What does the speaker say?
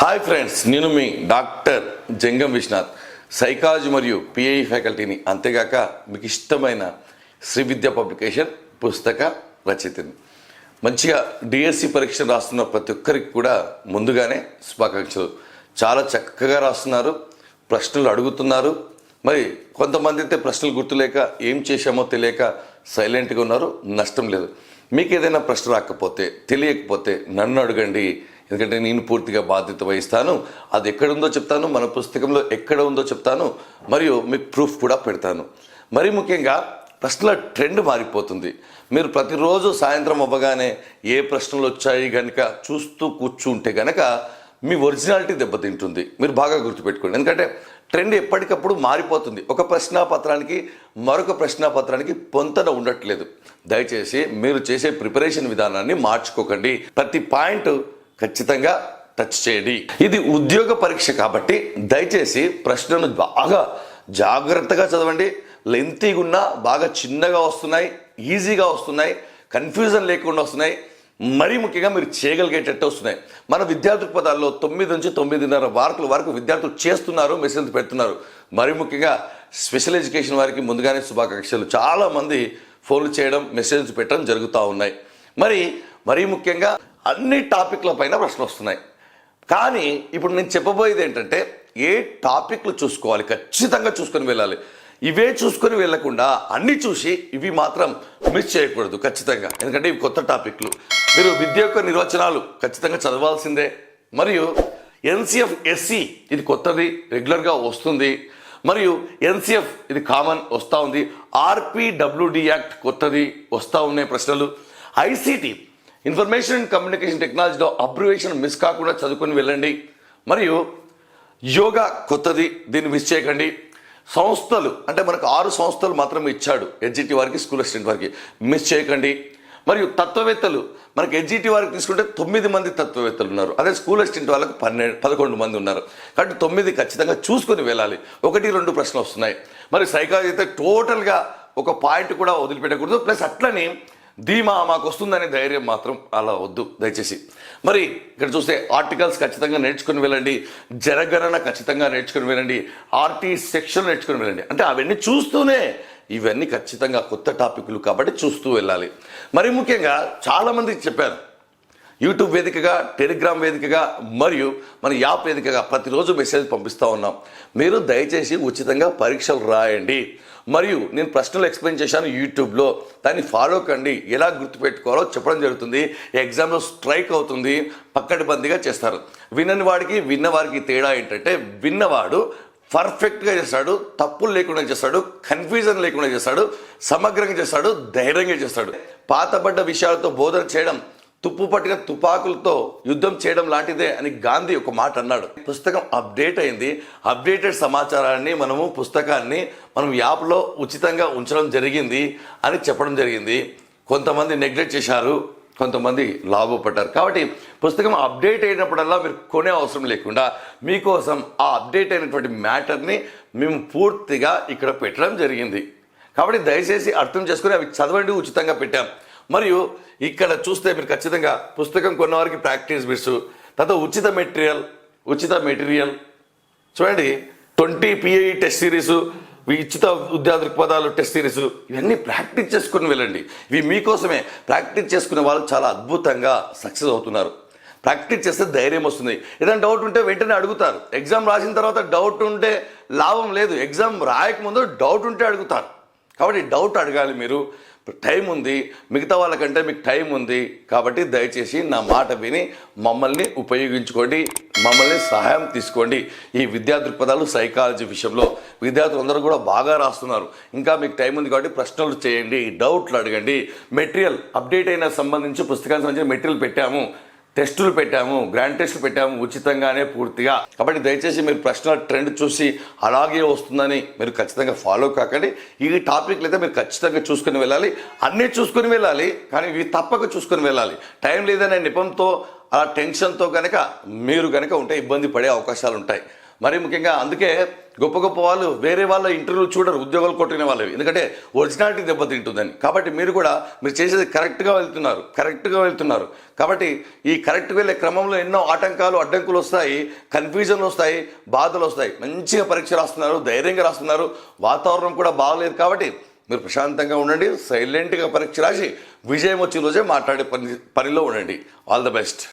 Hi friends నేను మీ doctor Jangam Viswanath. Psychology మరియు పిఐ ఫ్యాకల్టీని అంతేగాక మీకు ఇష్టమైన శ్రీ విద్య పబ్లికేషన్ పుస్తక రచయితని. మంచిగా డిఎస్సి పరీక్ష రాస్తున్న ప్రతి ఒక్కరికి కూడా ముందుగానే శుభాకాంక్షలు. చాలా చక్కగా రాస్తున్నారు ప్రశ్నలు అడుగుతున్నారు. మరి కొంతమంది అయితే ప్రశ్నలు గుర్తులేక ఏం చేశామో తెలియక సైలెంట్గా ఉన్నారు నష్టం లేదు. మీకు ఏదైనా ప్రశ్న రాకపోతే తెలియకపోతే నన్ను అడగండి ఎందుకంటే నేను పూర్తిగా బాధ్యత వహిస్తాను. అది ఎక్కడ ఉందో చెప్తాను మన పుస్తకంలో ఎక్కడ ఉందో చెప్తాను మరియు మీకు ప్రూఫ్ కూడా పెడతాను. మరి ముఖ్యంగా ప్రశ్నల ట్రెండ్ మారిపోతుంది. మీరు ప్రతిరోజు సాయంత్రం అవ్వగానే ఏ ప్రశ్నలు వచ్చాయి కనుక చూస్తూ కూర్చుంటే కనుక మీ ఒరిజినాలిటీ దెబ్బతింటుంది. మీరు బాగా గుర్తుపెట్టుకోండి. ఎందుకంటే ట్రెండ్ ఎప్పటికప్పుడు మారిపోతుంది. ఒక ప్రశ్నాపత్రానికి మరొక ప్రశ్నాపత్రానికి పొంతన ఉండట్లేదు. దయచేసి మీరు చేసే ప్రిపరేషన్ విధానాన్ని మార్చుకోకండి. ప్రతి పాయింట్ ఖచ్చితంగా టచ్ చేయండి. ఇది ఉద్యోగ పరీక్ష కాబట్టి దయచేసి ప్రశ్నను బాగా జాగ్రత్తగా చదవండి. లెంతీగా ఉన్నా బాగా చిన్నగా వస్తున్నాయి ఈజీగా వస్తున్నాయి కన్ఫ్యూజన్ లేకుండా వస్తున్నాయి. మరీ ముఖ్యంగా మీరు చేయగలిగేటట్టు వస్తున్నాయి. మన విద్యార్థి పదాల్లో తొమ్మిది నుంచి తొమ్మిదిన్నర మార్కుల వరకు విద్యార్థులు చేస్తున్నారు మెసేజ్ పెడుతున్నారు. మరీ ముఖ్యంగా స్పెషల్ ఎడ్యుకేషన్ వారికి ముందుగానే శుభాకాంక్షలు. చాలామంది ఫోన్లు చేయడం మెసేజ్ పెట్టడం జరుగుతూ ఉన్నాయి. మరి మరీ ముఖ్యంగా అన్ని టాపిక్ల పైన ప్రశ్నలు వస్తున్నాయి. కానీ ఇప్పుడు నేను చెప్పబోయేది ఏంటంటే ఏ టాపిక్లు చూసుకోవాలి? ఖచ్చితంగా చూసుకొని వెళ్ళాలి. ఇవే చూసుకొని వెళ్ళకుండా అన్ని చూసి ఇవి మాత్రం మిస్ చేయకూడదు ఖచ్చితంగా. ఎందుకంటే ఇవి కొత్త టాపిక్లు. మీరు విద్య యొక్క నిర్వచనాలు ఖచ్చితంగా చదవాల్సిందే. మరియు ఎన్సిఎఫ్ ఎస్సి ఇది కొత్తది రెగ్యులర్గా వస్తుంది. మరియు ఎన్సిఎఫ్ ఇది కామన్ వస్తూ ఉంది. ఆర్పిడబ్ల్యూడి యాక్ట్ కొత్తది వస్తూ ఉన్నాయి ప్రశ్నలు. ఐసిటి ఇన్ఫర్మేషన్ అండ్ కమ్యూనికేషన్ టెక్నాలజీలో అబ్రివేషన్ మిస్ కాకుండా చదువుకొని వెళ్ళండి. మరియు యోగా కొత్తది దీన్ని మిస్ చేయకండి. సంస్థలు అంటే మనకు ఆరు సంస్థలు మాత్రమే ఇచ్చాడు ఎడ్జిటి వారికి స్కూల్ అసిస్టెంట్ వారికి మిస్ చేయకండి. మరియు తత్వవేత్తలు మనకి ఎడ్జిటి వారికి తీసుకుంటే తొమ్మిది మంది తత్వవేత్తలు ఉన్నారు. అదే స్కూల్ అసిస్టెంట్ వాళ్ళకి పన్నెండు పదకొండు మంది ఉన్నారు. కాబట్టి తొమ్మిది ఖచ్చితంగా చూసుకొని వెళ్ళాలి. ఒకటి రెండు ప్రశ్నలు వస్తున్నాయి. మరి సైకాలజీ అయితే టోటల్గా ఒక పాయింట్ కూడా వదిలిపెట్టకూడదు. ప్లస్ అట్లనే ధీమా మాకు వస్తుందనే ధైర్యం మాత్రం అలా వద్దు. దయచేసి. మరి ఇక్కడ చూస్తే ఆర్టికల్స్ ఖచ్చితంగా నేర్చుకుని వెళ్ళండి. జనగణన ఖచ్చితంగా నేర్చుకుని వెళ్ళండి. ఆర్టీ సెక్షన్ నేర్చుకుని వెళ్ళండి. అంటే అవన్నీ చూస్తూనే ఇవన్నీ ఖచ్చితంగా కొత్త టాపిక్లు కాబట్టి చూస్తూ వెళ్ళాలి. మరి ముఖ్యంగా చాలామంది చెప్పారు. యూట్యూబ్ వేదికగా టెలిగ్రామ్ వేదికగా మరియు మన యాప్ వేదికగా ప్రతిరోజు మెసేజ్ పంపిస్తూ ఉన్నాం. మీరు దయచేసి ఉచితంగా పరీక్షలు రాయండి. మరియు నేను ప్రశ్నలు ఎక్స్ప్లెయిన్ చేశాను యూట్యూబ్లో. దాన్ని ఫాలో కండి. ఎలా గుర్తుపెట్టుకోవాలో చెప్పడం జరుగుతుంది. ఎగ్జామ్లో స్ట్రైక్ అవుతుంది. పక్కటిబందిగా చేస్తారు. వినని వాడికి విన్నవారికి తేడా ఏంటంటే విన్నవాడు పర్ఫెక్ట్గా చేస్తాడు. తప్పులు లేకుండా చేస్తాడు. కన్ఫ్యూజన్ లేకుండా చేస్తాడు. సమగ్రంగా చేస్తాడు. ధైర్యంగా చేస్తాడు. పాతబడ్డ విషయాలతో బోధన చేయడం తుప్పు పట్టిన తుపాకులతో యుద్ధం చేయడం లాంటిదే అని గాంధీ ఒక మాట అన్నాడు. పుస్తకం అప్డేట్ అయింది. అప్డేటెడ్ సమాచారాన్ని మనము పుస్తకాన్ని మనం యాప్లో ఉచితంగా ఉంచడం జరిగింది అని చెప్పడం జరిగింది. కొంతమంది నెగ్లెక్ట్ చేశారు. కొంతమంది లాభపడ్డారు కాబట్టి పుస్తకం అప్డేట్ అయినప్పుడల్లా మీరు కొనే అవసరం లేకుండా మీకోసం ఆ అప్డేట్ అయినటువంటి మ్యాటర్ని మేము పూర్తిగా ఇక్కడ పెట్టడం జరిగింది. కాబట్టి దయచేసి అర్థం చేసుకుని అవి చదవండి ఉచితంగా పెట్టాం. మరియు ఇక్కడ చూస్తే మీరు ఖచ్చితంగా పుస్తకం కొన్నవారికి ప్రాక్టీస్ బిట్స్ తర్వాత ఉచిత మెటీరియల్ ఉచిత మెటీరియల్. చూడండి ట్వంటీ పిఐ టెస్ట్ సిరీస్ ఉచిత ఉద్యోగ దృక్పథాలు టెస్ట్ సిరీస్ ఇవన్నీ ప్రాక్టీస్ చేసుకుని వెళ్ళండి. ఇవి మీకోసమే. ప్రాక్టీస్ చేసుకునే వాళ్ళు చాలా అద్భుతంగా సక్సెస్ అవుతున్నారు. ప్రాక్టీస్ చేస్తే ధైర్యం వస్తుంది. ఏదైనా డౌట్ ఉంటే వెంటనే అడుగుతారు. ఎగ్జామ్ రాసిన తర్వాత డౌట్ ఉంటే లాభం లేదు. ఎగ్జామ్ రాయకముందు డౌట్ ఉంటే అడుగుతారు. కాబట్టి డౌట్ అడగాలి మీరు. టైం ఉంది మిగతా వాళ్ళకంటే మీకు టైం ఉంది కాబట్టి దయచేసి నా మాట విని మమ్మల్ని ఉపయోగించుకోండి మమ్మల్ని సహాయం తీసుకోండి. ఈ విద్యా దృక్పథాలు సైకాలజీ విషయంలో విద్యార్థులు అందరూ కూడా బాగా రాస్తున్నారు. ఇంకా మీకు టైం ఉంది కాబట్టి ప్రశ్నలు చేయండి డౌట్లు అడగండి. మెటీరియల్ అప్డేట్ అయిన సంబంధించి పుస్తకానికి సంబంధించిన మెటీరియల్ పెట్టాము. టెస్టులు పెట్టాము గ్రాండ్ టెస్టులు పెట్టాము ఉచితంగానే పూర్తిగా. కాబట్టి దయచేసి మీరు ప్రశ్నల ట్రెండ్ చూసి అలాగే వస్తుందని మీరు ఖచ్చితంగా ఫాలో కాకండి. ఈ టాపిక్లు అయితే మీరు ఖచ్చితంగా చూసుకుని వెళ్ళాలి. అన్నీ చూసుకుని వెళ్ళాలి కానీ ఇవి తప్పక చూసుకుని వెళ్ళాలి. టైం లేదనే నిపంతో ఆ టెన్షన్తో కనుక మీరు కనుక ఉంటే ఇబ్బంది పడే అవకాశాలు ఉంటాయి మరి ముఖ్యంగా అందుకే గొప్ప గొప్ప వాళ్ళు వేరే వాళ్ళ ఇంటర్వ్యూలు చూడరు ఉద్యోగాలు కొట్టిన వాళ్ళు. ఎందుకంటే ఒరిజినాలిటీ దెబ్బతింటుందని. కాబట్టి మీరు కూడా మీరు చేసేది కరెక్ట్గా వెళ్తున్నారు కరెక్ట్గా వెళ్తున్నారు. కాబట్టి ఈ కరెక్ట్గా వెళ్ళే క్రమంలో ఎన్నో ఆటంకాలు అడ్డంకులు వస్తాయి కన్ఫ్యూజన్లు వస్తాయి బాధలు వస్తాయి. మంచిగా పరీక్ష రాస్తున్నారు ధైర్యంగా రాస్తున్నారు. వాతావరణం కూడా బాగలేదు కాబట్టి మీరు ప్రశాంతంగా ఉండండి సైలెంట్గా పరీక్ష రాసి విజయం వచ్చే రోజే మాట్లాడే పని పనిలో ఉండండి. All the best